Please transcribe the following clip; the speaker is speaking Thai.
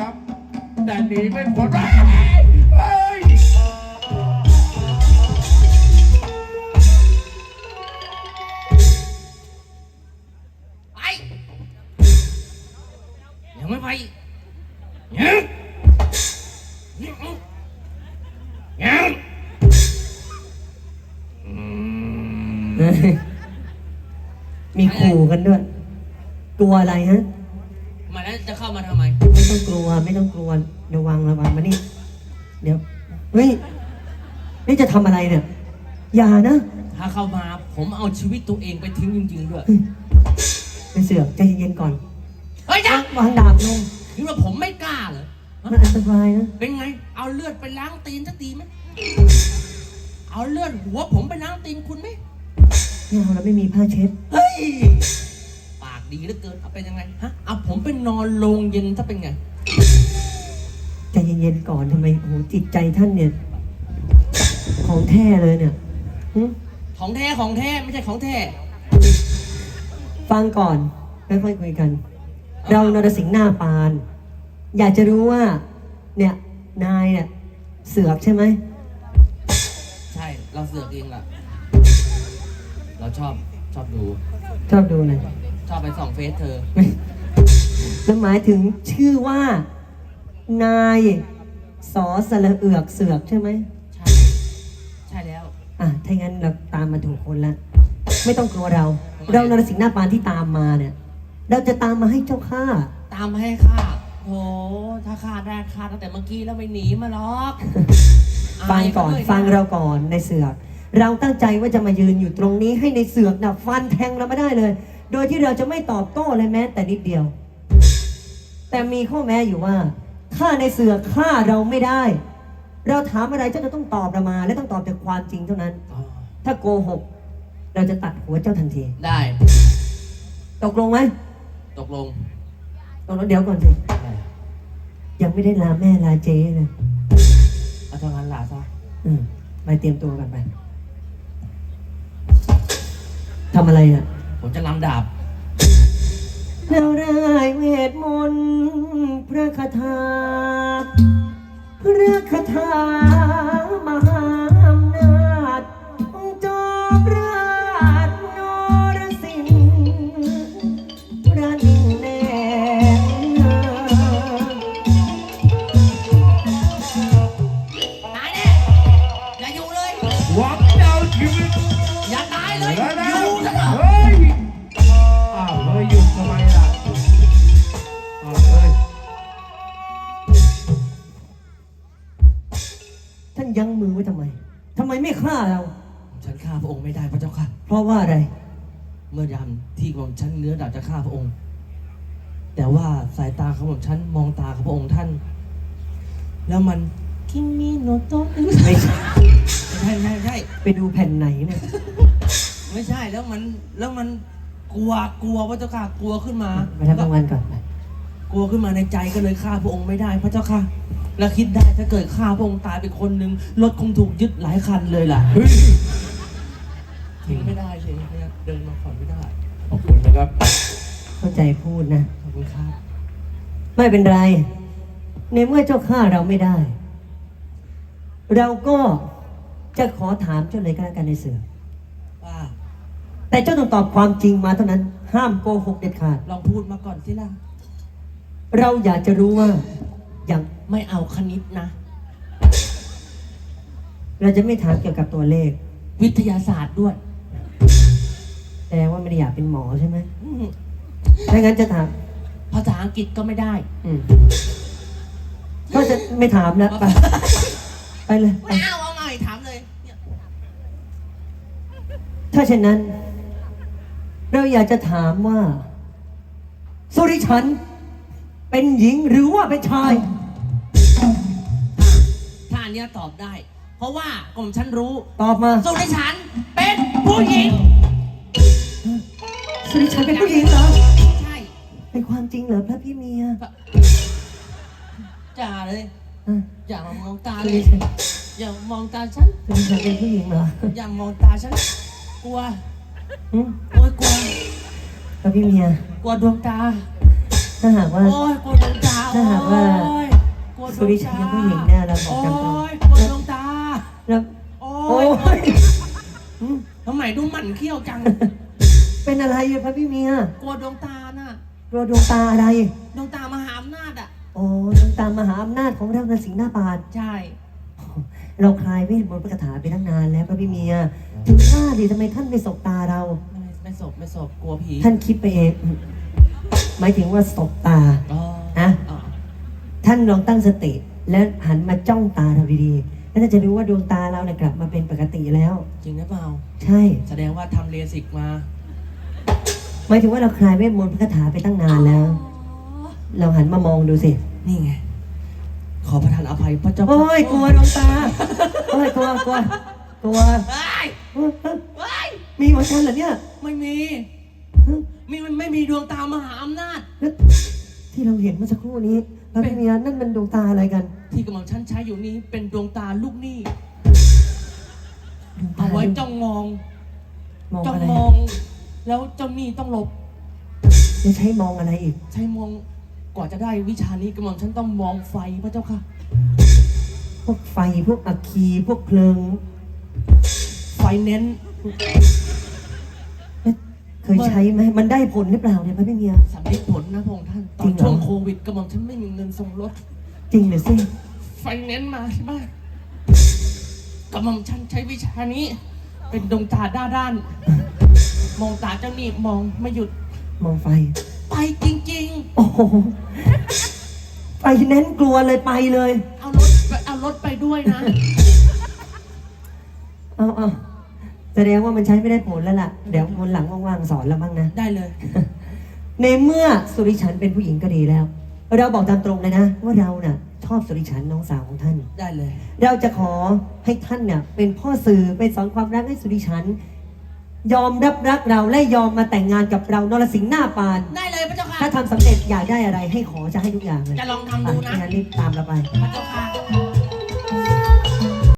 ครับ แต่หนีไม่พ้นเฮ้ยเฮ้ยไปยังไม่ไปยังยังยังอืมเฮ้ยมีขู่กันด้วย กลัวอะไรฮะ มาแล้วจะเข้ามาทำไม ไม่ต้องกลัวไม่ต้องกลัวระวังระวังมานี่เดี๋ยวเฮ้ยนี่จะทำอะไรเนี่ยอย่านะถ้าเข้ามาผมเอาชีวิตตัวเองไปทิ้งจริงๆด้วย ไปเสือกใจเย็นๆก่อนเฮ้ยจังวางดาบลงคิดว่าผมไม่กล้าเหรอฮะมันอันตรายนะเป็นไง เอาเลือดไปล้างตีนสักทีไหมเอาเลือดหัวผมไปล้างตีนคุณไหมไม่เอาแล้วไม่มีผ้าเช็ด เฮ้ยปาก ดีเหลือเกินเอาเป็นยังไงฮะเอาผมไปนอนโรงเย็นถ้าเป็นไง ใจเย็นๆก่อนทำไมโอ้โหจิตใจท่านเนี่ย ของแท้เลยเนี่ยหึของแท้ของแท้ไม่ใช่ของแท้ฟังก่อนค่อยๆคุยกัน เรานรสิงห์หน้าปาน อยากจะรู้ว่า เนี่ยนายเนี่ยเสือกใช่ไหมใช่ เราเสือกเองล่ะ เราชอบชอบดู ชอบดูหน่อย ชอบไปส่องเฟซเธอ แล้วหมายถึงชื่อว่า นายสอสระเอือกเสือกใช่ไหมใช่ ใช่แล้ว อะถ้างั้นเราตามมาถูกคนแล้วไม่ต้องกลัวเรา เรานรสิงห์หน้าปานที่ตามมาเนี่ย เราจะตามมาให้เจ้าข้า ตามมาให้ข้าโหถ้าข้าได้ข้าตั้งแต่เมื่อกี้แล้วไม่หนีมาหรอกฟังก่อนายขลยะฟังเราก่อนในเสือก เราตั้งใจว่าจะมายืนอยู่ตรงนี้ให้ในเสือกนะฟันแทงเราไม่ได้เลย โดยที่เราจะไม่ตอบโต้เลยแม้แต่นิดเดียว แต่มีข้อแม้อยู่ว่าถ้าในเสือกฆ่าเราไม่ได้ เราถามอะไรเจ้าจะต้องตอบเรามา และต้องตอบแต่ความจริงเท่านั้นอ๋อถ้าโกหก เราจะตัดหัวเจ้าทันที ได้ ตกลงไหมตกลง ตกลงเดี๋ยวก่อนสิได้ยังไม่ได้ลาแม่ลาเจ๊เลยเอาทางนั้นลาซะอืมไปเตรียมตัวกันไปทำอะไรอะ ผมจะลำดาบ เราได้เวทมนต์พระคาถา ยั้งมือไว้ทำไมทำไมไม่ฆ่าเรา ฉันฆ่าพระองค์ไม่ได้พระเจ้าค่ะ เพราะว่าอะไร เมื่อยามที่ของฉันเนื้อดาบจะฆ่าพระองค์ แต่ว่าสายตาของผมฉันมองตาของพระองค์ท่าน แล้วมันคิมิโนโตะไม่ใช่ไม่ใช่ไม่ใช่ไม่ใช่ไปดูแผ่นไหนเนี่ยไม่ใช่แล้วมันแล้วมันกลัวกลัวพระเจ้าค่ะกลัวขึ้นมาไปทำรางวัลก่อนไปกลัวขึ้นมาในใจก็เลยฆ่าพระองค์ไม่ได้ พระเจ้าค่ะ แล้วคิดได้ถ้าเกิดฆ่าพระองค์ตายไปคนหนึ่งรถคงถูกยึดหลายคันเลยล่ะเฮ้ยทิ้งไม่ได้เฉยเดินมาขอนไม่ได้ขอบคุณนะครับเข้าใจพูดนะขอบคุณครับไม่เป็นไร ในเมื่อเจ้าฆ่าเราไม่ได้ เราก็จะขอถามเจ้าเลยก็แล้วกันในเสือ ว่าแต่เจ้าต้องตอบความจริงมาเท่านั้น ห้ามโกหกเด็ดขาด ลองพูดมาก่อนสิล่ะ เราอยากจะรู้ว่าอย่าง ไม่เอาคณิตนะ เราจะไม่ถามเกี่ยวกับตัวเลข วิทยาศาสตร์ด้วยแต่ว่าไม่ได้อยากเป็นหมอใช่ไหมอืมถ้างั้นจะถาม ภาษาอังกฤษก็ไม่ได้ อืม ก็จะไม่ถามแล้วไปไปเลยไปไม่เอาเอาหน่อยถามเลยเนี่ยถ้าเช่นนั้น เราอยากจะถามว่า สุริชัน เป็นหญิงหรือว่าเป็นชายถ้าอัน เนี้ยตอบได้ เพราะว่ากรมฉันรู้ตอบมาสุริฉันเป็นผู้หญิง สุริชันเป็นผู้หญิงเหรอ ใช่เป็นความจริงเหรอพระพี่เมียจ่าเลย อะอย่ามามองตาสุเลริยชันอย่ามองตาฉันสุริชันเป็นผู้หญิงเหรออย่ามองตาฉันกลัวอืมโอ้ยกลัวพระพี่เมีย กลัวดวงตาถ้าหากว่า โอ้ยกลัวดวงตาถ้าหากว่า โอ๊ยกลัวดวงตาสุริชัยยังไม่เห็นหน้าเราบอกโอ้จำตรงยกลัวดวงตา แล้วโอ้โอ้ยยอืมทำไมดูหมันเขี้ยวจัง เป็นอะไรอะพระพี่เมียกลัวดวงตาน่ะรอดวงตาอะไร ดวงตามหาอำนาจอะโอ้ดวงตามหาอำนาจของเรานสิงห์หน้าปานใช่ เราคลายเวทมนต์พระคาถาไปตั้งนานแล้วพระพี่เมีย ถึงว่าดิทำไมท่านไม่สบตาเรา ไม่ไม่ศพไม่ศพกลัวผีท่านคิดไปเอง หมายถึงว่าสบตา อ๋อฮะอ๋อท่านลองตั้งสติ และหันมาจ้องตาเราดีๆ แล้วท่านจะรู้ว่าดวงตาเราเนี่ยกลับมาเป็นปกติแล้ว จริงหรือเปล่า ใช่ แสดงว่าทำเลสิกมา หมายถึงว่าเราคลายเวทมนต์พระคาถาไปตั้งนานแล้ว เราหันมามองดูสิ นี่ไง ขอประทานอภัยพระเจ้าโอ้ยกลัวดวงตา โอ้ยกลัวกลัวกลัวเฮ้ยเฮ้ยเฮ้ยเฮ้ยมีเหมือนกันเหรอเนี่ยไม่มี เฮ้ยมีมันไม่มีดวงตามหาอำนาจ แล้ว ที่เราเห็นเมื่อสักครู่นี้พระพี่เมียนั่นมันดวงตาอะไรกันที่กำลังฉันใช้อยู่นี้เป็นดวงตาลูกหนี้ดวงตาเอาไว้จ้องมองมองจ้องอะไรมอง แล้วเจ้าหนี้ต้องหลบ จะใช้มองอะไรอีก ใช้มองกว่าจะได้วิชานี้กำลังฉันต้องมองไฟพระเจ้าค่ะ พวกไฟพวกอัคคีพวกเพลิง ไฟเน้น เคยใช้ไหมมันได้ผลหรือเปล่าเนี่ยพระพี่เมีย สำเร็จผลนะพระองค์ท่าน ตอจรินงเหรอ ช่วงโควิดกำลังฉันไม่มีเงินส่งรถ จริงหรือสิไฟเน้นมาใช่ไหมกำลังฉันใช้วิชานี้ เป็นดวงตาด้าด้าน มองตาเจ้าหนี้มองไม่หยุด มองไฟ ไปจริง โอ้โหไฟเน้นกลัวเลยไปเลย ๆ เอารถไปเอารถไปด้วยนะ เอาเอา แสดงว่ามันใช้ไม่ได้ผลแล้วล่ะ เดี๋ยววันหลังว่างๆสอนเราบ้างนะ ได้เลย ในเมื่อสุริชันเป็นผู้หญิงก็ดีแล้ว เราบอกตามตรงเลยนะ ว่าเราน่ะชอบสุริชันน้องสาวของท่าน ได้เลย เราจะขอให้ท่านเนี่ยเป็นพ่อสื่อไปสอนความรักให้สุริชัน ยอมรับรักเราและยอมมาแต่งงานกับเรานรสิงห์หน้าปาน ได้เลยพระเจ้าค่ะ ถ้าทำสำเร็จอยากได้อะไรให้ขอจะให้ทุกอย่างเลยจะลองทำดูนะอ่งั้นรีบตามเราไป พระเจ้าค่ะ